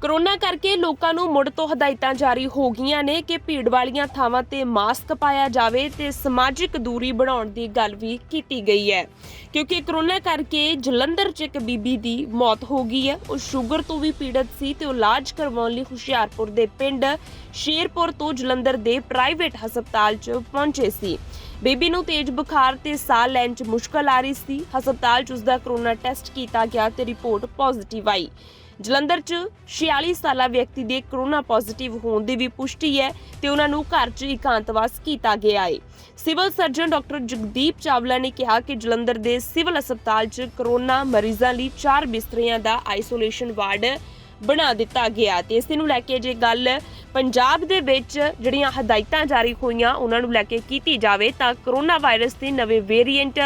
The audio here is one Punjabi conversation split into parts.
ਕਰੋਨਾ ਕਰਕੇ ਲੋਕਾਂ ਨੂੰ ਮੁੜ ਤੋਂ ਹਦਾਇਤਾਂ ਜਾਰੀ ਹੋ ਗਈਆਂ ਨੇ ਕਿ ਭੀੜ ਵਾਲੀਆਂ ਥਾਵਾਂ ਤੇ ਮਾਸਕ ਪਾਇਆ ਜਾਵੇ ਤੇ ਸਮਾਜਿਕ ਦੂਰੀ ਬਣਾਉਣ ਦੀ ਗੱਲ ਵੀ ਕੀਤੀ ਗਈ ਹੈ। ਕਿਉਂਕਿ ਕਰੋਨਾ ਕਰਕੇ ਜਲੰਧਰ 'ਚ ਇੱਕ ਬੀਬੀ ਦੀ ਮੌਤ ਹੋ ਗਈ ਹੈ। ਉਹ ਸ਼ੂਗਰ ਤੋਂ ਵੀ ਪੀੜਤ ਸੀ ਤੇ ਉਹ ਇਲਾਜ ਕਰਵਾਉਣ ਲਈ ਹੁਸ਼ਿਆਰਪੁਰ ਦੇ ਪਿੰਡ ਸ਼ੇਰਪੁਰ ਤੋਂ ਜਲੰਧਰ ਦੇ ਪ੍ਰਾਈਵੇਟ ਹਸਪਤਾਲ 'ਚ ਪਹੁੰਚੇ ਸੀ। ਬੇਬੀ ਨੂੰ ਤੇਜ਼ ਬੁਖਾਰ ਤੇ ਸਾਹ ਲੈਣ 'ਚ ਮੁਸ਼ਕਲ ਆ ਰਹੀ ਸੀ। ਹਸਪਤਾਲ 'ਚ ਉਸਦਾ ਕਰੋਨਾ ਟੈਸਟ ਕੀਤਾ ਗਿਆ ਤੇ ਰਿਪੋਰਟ ਪੋਜ਼ਿਟਿਵ ਆਈ। ਜਲੰਧਰ 'ਚ 46 ਸਾਲਾ ਵਿਅਕਤੀ ਦੇ ਕਰੋਨਾ ਪੋਜ਼ਿਟਿਵ ਹੋਣ ਦੀ ਵੀ ਪੁਸ਼ਟੀ ਹੈ ਤੇ ਉਹਨਾਂ ਨੂੰ ਘਰ 'ਚ ਇਕਾਂਤਵਾਸ ਕੀਤਾ ਗਿਆ ਹੈ civil surgeon doctor Jagdeep Chawla ਨੇ ਕਿਹਾ ਕਿ ਜਲੰਧਰ ਦੇ ਸਿਵਲ ਹਸਪਤਾਲ 'ਚ ਕਰੋਨਾ ਮਰੀਜ਼ਾਂ ਲਈ 4 ਬਿਸਤਰਿਆਂ ਦਾ ਆਈਸੋਲੇਸ਼ਨ ਵਾਰਡ ਬਣਾ ਦਿੱਤਾ ਗਿਆ ਤੇ ਇਸ ਨੂੰ ਲੈ ਕੇ ਜੇ ਗੱਲ ਪੰਜਾਬ ਦੇ ਵਿੱਚ ਜਿਹੜੀਆਂ ਹਦਾਇਤਾਂ ਜਾਰੀ ਹੋਈਆਂ, ਉਹਨਾਂ ਨੂੰ ਲੈ ਕੇ ਕੀਤੀ ਜਾਵੇ ਤਾਂ ਕਰੋਨਾ ਵਾਇਰਸ ਦੇ ਨਵੇਂ ਵੇਰੀਐਂਟ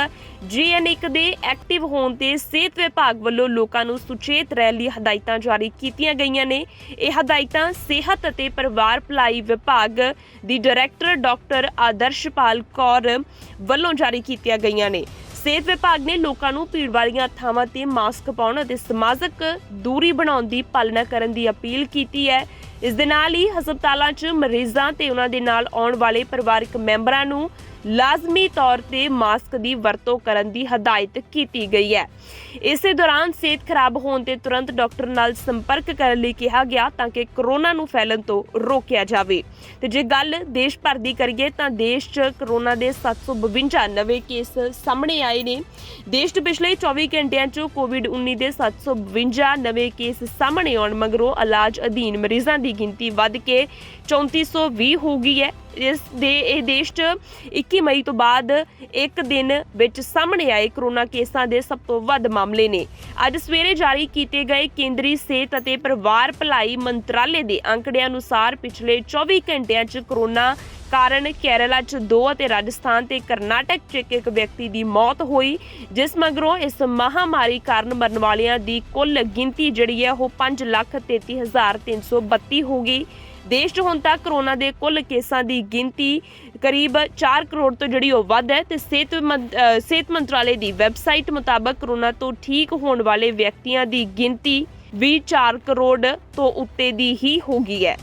ਜੀਐਨ1 ਦੇ ਐਕਟਿਵ ਹੋਣ ਤੇ ਸਿਹਤ ਵਿਭਾਗ ਵੱਲੋਂ ਲੋਕਾਂ ਨੂੰ ਸੁਚੇਤ ਰਹਿਣ ਲਈ ਹਦਾਇਤਾਂ ਜਾਰੀ ਕੀਤੀਆਂ ਗਈਆਂ ਨੇ। ਇਹ ਹਦਾਇਤਾਂ ਸਿਹਤ ਅਤੇ ਪਰਿਵਾਰ ਭਲਾਈ ਵਿਭਾਗ ਦੀ ਡਾਇਰੈਕਟਰ ਡਾਕਟਰ ਆਦਰਸ਼ਪਾਲ ਕੌਰ ਵੱਲੋਂ ਜਾਰੀ ਕੀਤੀਆਂ ਗਈਆਂ ਨੇ। ਸਿਹਤ ਵਿਭਾਗ ਨੇ ਲੋਕਾਂ ਨੂੰ ਭੀੜ ਵਾਲੀਆਂ ਥਾਵਾਂ ਤੇ ਮਾਸਕ ਪਾਉਣ ਅਤੇ ਸਮਾਜਿਕ ਦੂਰੀ ਬਣਾਉਣ ਦੀ ਪਾਲਣਾ ਕਰਨ ਦੀ ਅਪੀਲ ਕੀਤੀ ਹੈ। ਇਸ ਦੇ ਨਾਲ ਹੀ ਹਸਪਤਾਲਾਂ 'ਚ ਮਰੀਜ਼ਾਂ ਤੇ ਉਹਨਾਂ ਦੇ ਨਾਲ ਆਉਣ ਵਾਲੇ ਪਰਿਵਾਰਕ ਮੈਂਬਰਾਂ ਨੂੰ ਲਾਜ਼ਮੀ ਤੌਰ ਤੇ ਮਾਸਕ ਦੀ ਵਰਤੋਂ ਕਰਨ ਦੀ ਹਦਾਇਤ ਕੀਤੀ ਗਈ ਹੈ। ਇਸੇ ਦੌਰਾਨ ਸਿਹਤ ਖਰਾਬ ਹੋਣ ਤੇ ਤੁਰੰਤ ਡਾਕਟਰ ਨਾਲ ਸੰਪਰਕ ਕਰਨ ਲਈ ਕਿਹਾ ਗਿਆ ਤਾਂ ਕਿ ਕਰੋਨਾ ਨੂੰ ਫੈਲਣ ਤੋਂ ਰੋਕਿਆ ਜਾਵੇ। ਤੇ ਜੇ ਗੱਲ ਦੇਸ਼ ਭਰ ਦੀ ਕਰੀਏ ਤਾਂ ਦੇਸ਼ 'ਚ ਕਰੋਨਾ ਦੇ 752 ਨਵੇਂ ਕੇਸ ਸਾਹਮਣੇ ਆਏ ਨੇ। ਦੇਸ਼ 'ਚ ਪਿਛਲੇ 24 ਘੰਟਿਆਂ 'ਚ ਕੋਵਿਡ-19 ਦੇ 752 ਨਵੇਂ ਕੇਸ ਸਾਹਮਣੇ ਆਉਣ ਮਗਰੋਂ ਇਲਾਜ ਅਧੀਨ ਮਰੀਜ਼ਾਂ ਦੀ ਗਿਣਤੀ ਵੱਧ ਕੇ 3420 ਹੋ ਗਈ ਹੈ। ਇਸ ਦੇ ਇਹ ਦੇਸ਼ 'ਚ 21 ਮਈ ਤੋਂ ਬਾਅਦ ਇੱਕ ਦਿਨ ਵਿੱਚ ਸਾਹਮਣੇ ਆਏ ਕਰੋਨਾ ਕੇਸਾਂ ਦੇ ਸਭ ਤੋਂ ਵੱਧ ਮਾਮਲੇ ਨੇ। ਅੱਜ ਸਵੇਰੇ ਜਾਰੀ ਕੀਤੇ ਗਏ ਕੇਂਦਰੀ ਸਿਹਤ ਅਤੇ ਪਰਿਵਾਰ ਭਲਾਈ ਮੰਤਰਾਲੇ ਦੇ ਅੰਕੜਿਆਂ ਅਨੁਸਾਰ ਪਿਛਲੇ 24 ਘੰਟਿਆਂ 'ਚ ਕਰੋਨਾ ਕਾਰਨ ਕੇਰਲਾ 'ਚ ਦੋ ਅਤੇ ਰਾਜਸਥਾਨ ਤੇ ਕਰਨਾਟਕ 'ਚ ਇੱਕ ਇੱਕ ਵਿਅਕਤੀ ਦੀ ਮੌਤ ਹੋਈ, ਜਿਸ ਮਗਰੋਂ ਇਸ ਮਹਾਮਾਰੀ ਕਾਰਨ ਮਰਨ ਵਾਲਿਆਂ ਦੀ ਕੁੱਲ ਗਿਣਤੀ ਜਿਹੜੀ ਹੈ ਉਹ 533332 ਹੋ ਗਈ। ਦੇਸ਼ 'ਚ ਹੁਣ ਤੱਕ ਕਰੋਨਾ ਦੇ ਕੁੱਲ ਕੇਸਾਂ ਦੀ ਗਿਣਤੀ ਕਰੀਬ 4 ਕਰੋੜ ਤੋਂ ਜਿਹੜੀ ਉਹ ਵੱਧ ਹੈ ਤੇ ਸਿਹਤ ਮੰਤ- ਸਿਹਤ ਮੰਤਰਾਲੇ ਦੀ ਵੈਬਸਾਈਟ ਮੁਤਾਬਕ ਕਰੋਨਾ ਤੋਂ ਠੀਕ ਹੋਣ ਵਾਲੇ ਵਿਅਕਤੀਆਂ ਦੀ ਗਿਣਤੀ ਵੀ 4 ਕਰੋੜ ਤੋਂ ਉੱਤੇ ਦੀ ਹੀ ਹੋ ਗਈ ਹੈ।